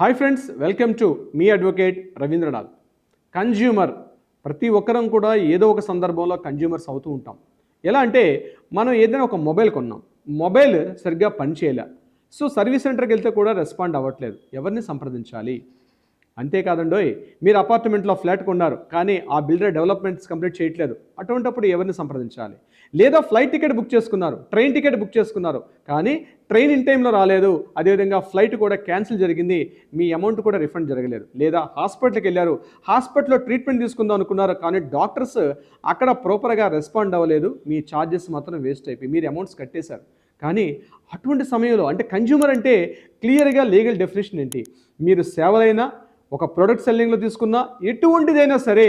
Hi friends welcome to మీ advocate Ravindranath. Consumer ప్రతి ఒక్కరం కూడా ఏదో ఒక సందర్భంలో కన్జ్యూమర్స్ అవుతూ ఉంటాం. ఎలా అంటే మనం ఏదైనా ఒక మొబైల్ కొన్నాం. మొబైల్ సరిగ్గా పనిచేయలే. సో సర్వీస్ సెంటర్కి వెళ్తే కూడా రెస్పాండ్ అవ్వట్లేదు. ఎవరిని సంప్రదించాలి? అంతేకాదండోయ్ మీరు అపార్ట్మెంట్లో ఫ్లాట్ కొన్నారు కానీ ఆ బిల్డర్ డెవలప్మెంట్స్ కంప్లీట్ చేయట్లేదు. అటువంటప్పుడు ఎవరిని సంప్రదించాలి? లేదా ఫ్లైట్ టికెట్ బుక్ చేసుకున్నారు ట్రైన్ టికెట్ బుక్ చేసుకున్నారు కానీ ట్రైన్ ఇన్ టైంలో రాలేదు అదేవిధంగా ఫ్లైట్ కూడా క్యాన్సిల్ జరిగింది మీ అమౌంట్ కూడా రిఫండ్ జరగలేదు. లేదా హాస్పిటల్కి వెళ్ళారు హాస్పిటల్లో ట్రీట్మెంట్ తీసుకుందాం అనుకున్నారు కానీ డాక్టర్స్ అక్కడ ప్రాపర్గా రెస్పాండ్ అవ్వలేదు మీ ఛార్జెస్ మాత్రం వేస్ట్ అయిపోయి మీరు అమౌంట్స్ కట్టేశారు. కానీ అటువంటి సమయంలో అంటే కన్జ్యూమర్ అంటే క్లియర్గా లీగల్ డెఫినేషన్ ఏంటి? మీరు సేవలైనా ఒక ప్రొడక్ట్ సెల్లింగ్లో తీసుకున్నా ఎటువంటిదైనా సరే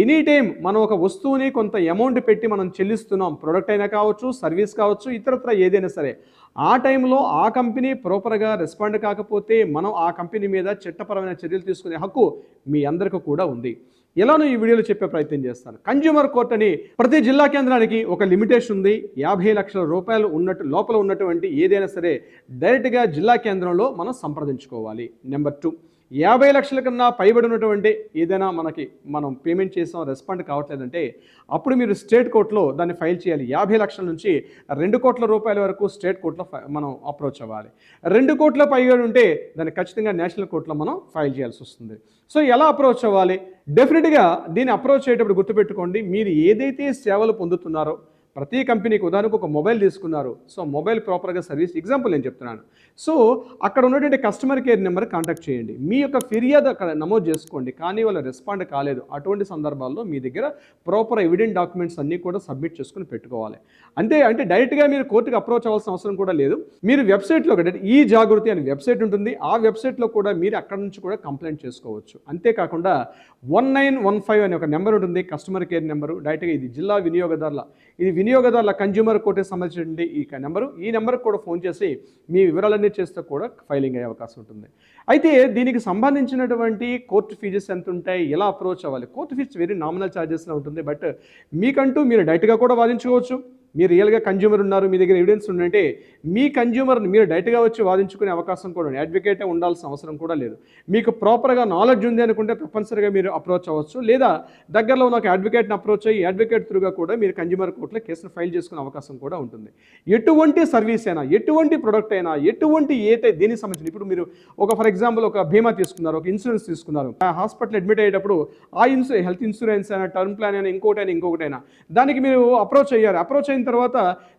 ఎనీ టైం మనం ఒక వస్తువుని కొంత అమౌంట్ పెట్టి మనం చెల్లిస్తున్నాం ప్రొడక్ట్ అయినా కావచ్చు సర్వీస్ కావచ్చు ఇతరత్ర ఏదైనా సరే ఆ టైంలో ఆ కంపెనీ ప్రాపర్గా రెస్పాండ్ కాకపోతే మనం ఆ కంపెనీ మీద చట్టపరమైన చర్యలు తీసుకునే హక్కు మీ అందరికీ కూడా ఉంది. ఎలానో ఈ వీడియోలో చెప్పే ప్రయత్నం చేస్తాను. కన్జ్యూమర్ కోర్ట్ అని ప్రతి జిల్లా కేంద్రానికి ఒక లిమిటేషన్ ఉంది. యాభై లక్షల రూపాయలు ఉన్నట్టు లోపల ఉన్నటువంటి ఏదైనా సరే డైరెక్ట్గా జిల్లా కేంద్రంలో మనం సంప్రదించుకోవాలి. నెంబర్ టూ యాభై లక్షల కన్నా పైబడి ఉన్నటువంటి ఏదైనా మనకి మనం పేమెంట్ చేసాం రెస్పాండ్ కావట్లేదంటే అప్పుడు మీరు స్టేట్ కోర్టులో దాన్ని ఫైల్ చేయాలి. యాభై లక్షల నుంచి రెండు కోట్ల రూపాయల వరకు స్టేట్ కోర్టులో మనం అప్రోచ్ అవ్వాలి. రెండు కోట్ల పైబడి ఉంటే దాన్ని ఖచ్చితంగా నేషనల్ కోర్టులో మనం ఫైల్ చేయాల్సి వస్తుంది. సో ఎలా అప్రోచ్ అవ్వాలి? డెఫినెట్గా దీన్ని అప్రోచ్ అయ్యేటప్పుడు గుర్తుపెట్టుకోండి. మీరు ఏదైతే సేవలు పొందుతున్నారో ప్రతి కంపెనీకి ఉదాహరణకు ఒక మొబైల్ తీసుకున్నారు. సో మొబైల్ ప్రాపర్గా సర్వీస్ ఎగ్జాంపుల్ నేను చెప్తున్నాను. సో అక్కడ ఉన్నటువంటి కస్టమర్ కేర్ నెంబర్ కాంటాక్ట్ చేయండి. మీ యొక్క ఫిర్యాదు అక్కడ నమోదు చేసుకోండి. కానీ వాళ్ళు రెస్పాండ్ కాలేదు. అటువంటి సందర్భాల్లో మీ దగ్గర ప్రాపర్ ఎవిడెంట్ డాక్యుమెంట్స్ అన్నీ కూడా సబ్మిట్ చేసుకుని పెట్టుకోవాలి. అంతే అంటే డైరెక్ట్గా మీరు కోర్టుకు అప్రోచ్ అవ్వాల్సిన అవసరం కూడా లేదు. మీరు వెబ్సైట్లో ఒకటి ఈ జాగృతి అనే వెబ్సైట్ ఉంటుంది. ఆ వెబ్సైట్లో కూడా మీరు అక్కడ నుంచి కూడా కంప్లైంట్ చేసుకోవచ్చు. అంతేకాకుండా వన్ నైన్ వన్ ఫైవ్ అనే ఒక నెంబర్ ఉంటుంది కస్టమర్ కేర్ నెంబరు. డైరెక్ట్గా ఇది జిల్లా వినియోగదారుల ఇది వినియోగదారుల కన్జ్యూమర్ కోర్టుకి సంబంధించినటువంటి ఈ నెంబరు. ఈ నెంబర్కి కూడా ఫోన్ చేసి మీ వివరాలన్నీ చేస్తే కూడా ఫైలింగ్ అయ్యే అవకాశం ఉంటుంది. అయితే దీనికి సంబంధించినటువంటి కోర్టు ఫీజెస్ ఎంత ఉంటాయి? ఎలా అప్రోచ్ అవ్వాలి? కోర్టు ఫీజు వెరీ నామినల్ ఛార్జెస్లో ఉంటుంది. బట్ మీకంటూ మీరు డైరెక్ట్గా కూడా వాదించుకోవచ్చు. మీరు రియల్గా కన్జ్యూమర్ ఉన్నారు మీ దగ్గర ఎవిడెన్స్ ఉందంటే మీ కన్జ్యూమర్ మీరు డైరెక్ట్గా వచ్చి వాదించుకునే అవకాశం కూడా ఉంది. అడ్వకేటే ఉండాల్సిన అవసరం కూడా లేదు. మీకు ప్రాపర్గా నాలెడ్జ్ ఉంది అనుకుంటే తప్పనిసరిగా మీరు అప్రోచ్ అవ్వచ్చు. లేదా దగ్గరలో ఉన్న ఒక అడ్వకేట్ని అప్రోచ్ అయ్యి అడ్వకేట్ త్రూగా కూడా మీరు కన్జ్యూమర్ కోర్టులో కేసును ఫైల్ చేసుకునే అవకాశం కూడా ఉంటుంది. ఎటువంటి సర్వీస్ అయినా ఎటువంటి ప్రొడక్ట్ అయినా ఎటువంటి ఏతే దీనికి సంబంధించిన ఇప్పుడు మీరు ఒక ఫర్ ఎగ్జాంపుల్ ఒక బీమా తీసుకున్నారు ఒక ఇన్సూరెన్స్ తీసుకున్నారు. హాస్పిటల్ అడ్మిట్ అయ్యేటప్పుడు ఆ ఇన్సూ హెల్త్ ఇన్సూరెన్స్ అయినా టర్మ్ ప్లాన్ అయినా ఇంకోటైనా ఇంకొకటైనా దానికి మీరు అప్రోచ్ అయ్యారు. అప్రోచ్ అయిన తర్వాత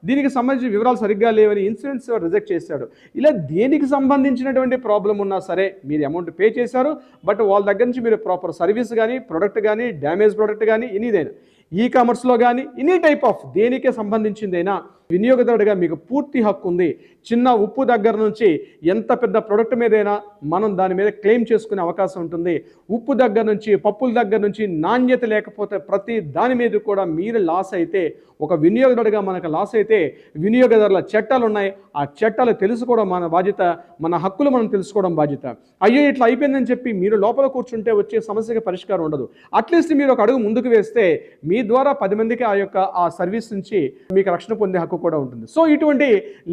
దీనికి సంబంధించిన వివరాలు సరిగ్గా లేవని ఇన్సూరెన్స్ రిజెక్ట్ చేశాడు. ఇలా దేనికి సంబంధించినటువంటి ప్రాబ్లం ఉన్నా సరే మీరు అమౌంట్ పే చేశారు బట్ వాళ్ళ దగ్గర నుంచి మీరు ప్రాపర్ సర్వీస్ కానీ ప్రొడక్ట్ కానీ డ్యామేజ్ ప్రొడక్ట్ కానీ ఎనీదైనా ఈ కామర్స్లో కానీ ఎనీ టైప్ ఆఫ్ దేనికే సంబంధించిందైనా వినియోగదారుడిగా మీకు పూర్తి హక్కు ఉంది. చిన్న ఉప్పు దగ్గర నుంచి ఎంత పెద్ద ప్రొడక్ట్ మీదైనా మనం దాని మీద క్లెయిమ్ చేసుకునే అవకాశం ఉంటుంది. ఉప్పు దగ్గర నుంచి పప్పుల దగ్గర నుంచి నాణ్యత లేకపోతే ప్రతి దాని మీద కూడా మీరు లాస్ అయితే ఒక వినియోగదారుడిగా మనకు లాస్ అయితే వినియోగదారుల చట్టాలు ఉన్నాయి. ఆ చట్టాలు తెలుసుకోవడం మన బాధ్యత మన హక్కులు మనం తెలుసుకోవడం బాధ్యత. అయ్యో ఇట్లా అయిపోయిందని చెప్పి మీరు లోపల కూర్చుంటే వచ్చే సమస్యకి పరిష్కారం ఉండదు. అట్లీస్ట్ మీరు ఒక అడుగు ముందుకు వేస్తే మీ ద్వారా పది మందికి ఆ యొక్క ఆ సర్వీస్ నుంచి మీకు రక్షణ పొందే హక్కు కూడా ఉంటుంది. సో ఇటువంటి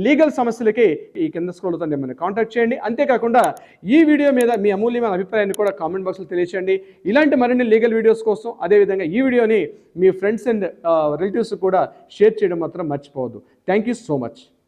లీగల్ సమస్యలకి ఈ కింద స్కూల్తో మిమ్మల్ని కాంటాక్ట్ చేయండి. అంతేకాకుండా ఈ వీడియో మీద మీ అమూల్యమైన అభిప్రాయాన్ని కూడా కామెంట్ బాక్స్లో తెలియచేయండి. ఇలాంటి మరిన్ని లీగల్ వీడియోస్ కోసం అదేవిధంగా ఈ వీడియోని మీ ఫ్రెండ్స్ అండ్ రిలేటివ్స్ కూడా షేర్ చేయడం మాత్రం మర్చిపోవద్దు. Thank you so much.